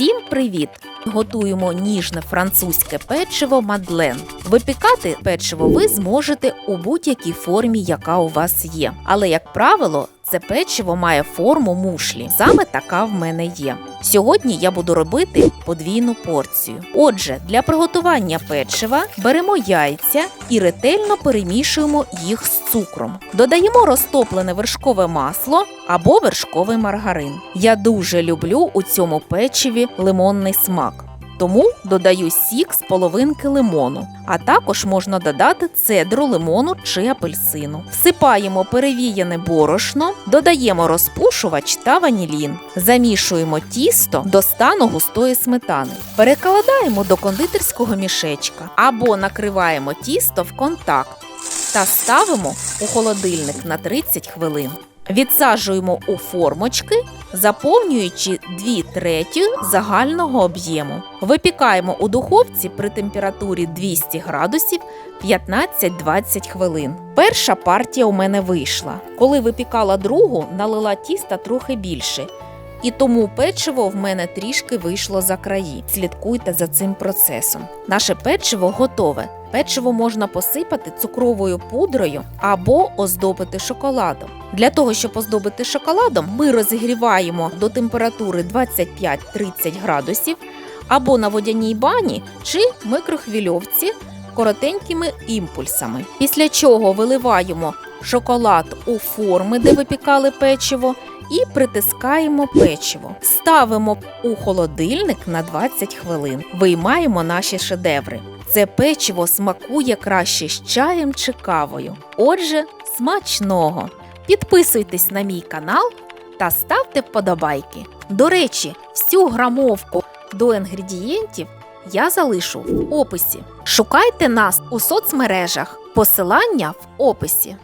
Всім привіт! Готуємо ніжне французьке печиво Мадлен. Випікати печиво ви зможете у будь-якій формі, яка у вас є. Але, як правило, це печиво має форму мушлі. Саме така в мене є. Сьогодні я буду робити подвійну порцію. Отже, для приготування печива беремо яйця і ретельно перемішуємо їх з цукром. Додаємо розтоплене вершкове масло або вершковий маргарин. Я дуже люблю у цьому печиві лимонний смак. Тому додаю сік з половинки лимону, а також можна додати цедру лимону чи апельсину. Всипаємо перевіяне борошно, додаємо розпушувач та ванілін. Замішуємо тісто до стану густої сметани. Перекладаємо до кондитерського мішечка або накриваємо тісто в контакт та ставимо у холодильник на 30 хвилин. Відсаджуємо у формочки, заповнюючи 2 треті загального об'єму. Випікаємо у духовці при температурі 200 градусів 15-20 хвилин. Перша партія у мене вийшла. Коли випікала другу, налила тіста трохи більше. І тому печиво в мене трішки вийшло за краї. Слідкуйте за цим процесом. Наше печиво готове. Печиво можна посипати цукровою пудрою або оздобити шоколадом. Для того, щоб оздобити шоколадом, ми розігріваємо до температури 25-30 градусів або на водяній бані чи микрохвильовці коротенькими імпульсами. Після чого виливаємо шоколад у форми, де випікали печиво, і притискаємо печиво. Ставимо у холодильник на 20 хвилин. Виймаємо наші шедеври. Це печиво смакує краще з чаєм чи кавою. Отже, смачного! Підписуйтесь на мій канал та ставте вподобайки. До речі, всю грамовку до інгредієнтів я залишу в описі. Шукайте нас у соцмережах. Посилання в описі.